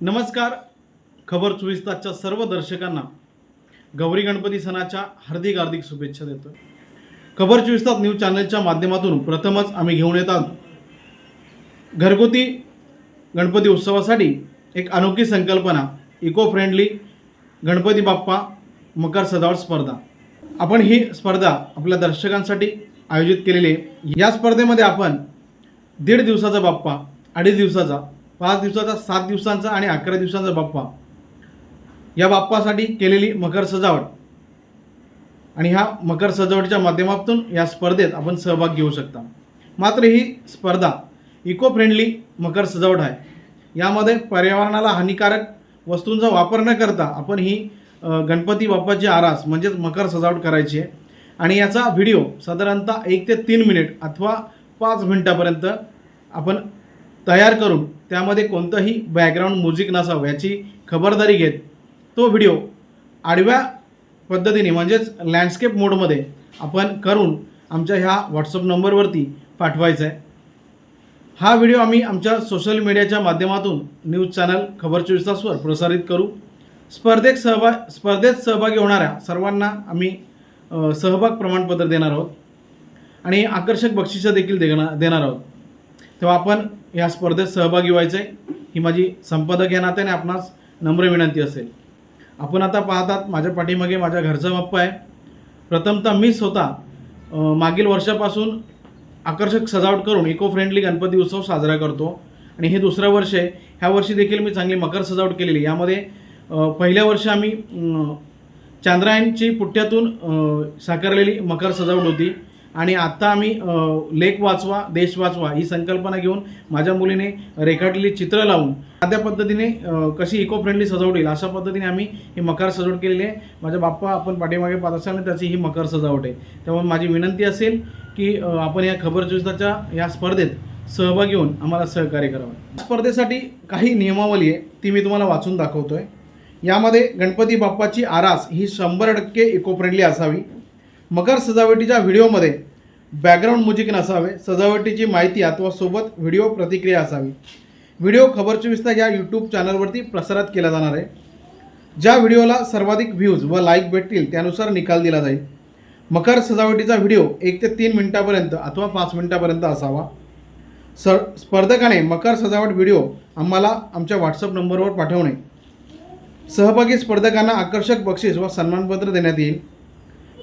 नमस्कार. खबर चोवीस तासच्या सर्व दर्शकांना गौरी गणपती सणाच्या हार्दिक हार्दिक शुभेच्छा देतो खबर चोवीस तास न्यूज चॅनलच्या माध्यमातून प्रथमच आम्ही घेऊन येत आहोत. घरगुती गणपती उत्सवासाठी एक अनोखी संकल्पना इको फ्रेंडली गणपती बाप्पा मकर सजावट स्पर्धा. आपण ही स्पर्धा आपल्या दर्शकांसाठी आयोजित केलेली आहे. या स्पर्धेमध्ये आपण दीड दिवसाचा बाप्पा अडीच दिवसाचा पाच दिवसाचा सात दिवसांचा आणि अकरा दिवसांचा बाप्पा. या बाप्पासाठी केलेली मकर सजावट. आणि ह्या मकर सजावटीच्या माध्यमातून या स्पर्धेत आपण सहभाग घेऊ शकता. मात्र ही स्पर्धा इको फ्रेंडली मकर सजावट आहे. यामध्ये पर्यावरणाला हानिकारक वस्तूंचा वापर न करता आपण ही गणपती बाप्पाची आरास म्हणजेच मकर सजावट करायची आहे. आणि याचा व्हिडिओ साधारणतः एक ते तीन मिनिट अथवा पाच मिनटापर्यंत आपण तयार करून त्यामध्ये कोणतंही बॅकग्राऊंड म्युझिक नसावं याची खबरदारी घेत तो व्हिडिओ आडव्या पद्धतीने म्हणजेच लँडस्केप मोडमध्ये आपण करून आमच्या ह्या व्हॉट्सअप नंबरवरती पाठवायचा आहे. हा व्हिडिओ आम्ही आमच्या सोशल मीडियाच्या माध्यमातून न्यूज चॅनल खबर चोवीस तासवर प्रसारित करू. स्पर्धेत सहभाग स्पर्धेत सहभागी होणाऱ्या सर्वांना आम्ही सहभाग प्रमाणपत्र देणार आहोत. आणि आकर्षक बक्षिसं देखील देणार देणार आहोत. तेव्हा आपण या स्पर्धेत सहभागी व्हायचं आहे ही माझी संपादक या नात्याने आपणास नम्र विनंती असेल. आपण आता पाहतात माझ्या पाठीमागे माझ्या घरचा बाप्पा आहे. प्रथमतः मी स्वतः मागील वर्षापासून आकर्षक सजावट करून इको फ्रेंडली गणपती उत्सव साजरा करतो. आणि हे दुसरं वर्ष आहे. ह्या वर्षी देखील मी चांगली मकर सजावट केलेली यामध्ये पहिल्या वर्षी आम्ही चांद्रायनची चांद्रायणची पुठ्ठ्यातून साकारलेली मकर सजावट होती. आणि आत्ता आम्ही लेख वाचवा देश वाचवा ही संकल्पना घेऊन माझ्या मुलीने रेखाटलेली चित्र लावून साध्या पद्धतीने कशी इको फ्रेंडली सजावट येईल अशा पद्धतीने आम्ही ही मकर सजावट केलेली आहे. माझ्या बाप्पा आपण पाठीमागे पाहत असाल ना त्याची ही मकर सजावट आहे. त्यामुळे माझी विनंती असेल की आपण या खबर या स्पर्धेत सहभागी होऊन आम्हाला सहकार्य करावं. स्पर्धेसाठी काही नियमावली आहे ती मी तुम्हाला वाचून दाखवतोय. यामध्ये गणपती बाप्पाची आरास ही शंभर टक्के इको फ्रेंडली असावी. मकर सजावटीच्या व्हिडिओमध्ये बॅकग्राऊंड म्युझिक नसावे सजावटीची माहिती अथवा सोबत व्हिडिओ प्रतिक्रिया असावी. व्हिडिओ खबर विस्तार या यूट्यूब चॅनलवरती प्रसारित केला जाणार आहे. ज्या व्हिडिओला सर्वाधिक व्ह्यूज व लाईक भेटतील त्यानुसार निकाल दिला जाईल. मकर सजावटीचा व्हिडिओ एक ते तीन मिनिटापर्यंत अथवा पाच मिनिटापर्यंत असावा. स स्पर्धकाने मकर सजावट व्हिडिओ आम्हाला आमच्या व्हॉट्सअप नंबरवर पाठवणे. सहभागी स्पर्धकांना आकर्षक बक्षीस व सन्मानपत्र देण्यात येईल.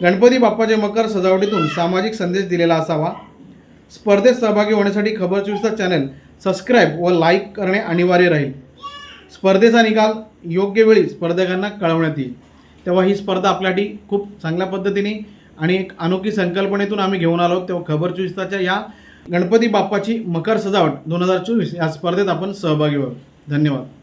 गणपती बाप्पाच्या मकर सजावटीतून सामाजिक संदेश दिलेला असावा. स्पर्धेत सहभागी होण्यासाठी खबर चोवीसचा चॅनल सबस्क्राईब व लाईक करणे अनिवार्य राहील. स्पर्धेचा निकाल योग्य वेळी स्पर्धकांना कळवण्यात येईल. तेव्हा ही स्पर्धा आपल्यासाठी खूप चांगल्या पद्धतीने आणि एक अनोखी संकल्पनेतून आम्ही घेऊन आलो तेव्हा खबर चोवीसताच्या या गणपती बाप्पाची मकर सजावट दोन हजार चोवीस या स्पर्धेत आपण सहभागी व्हावं. धन्यवाद.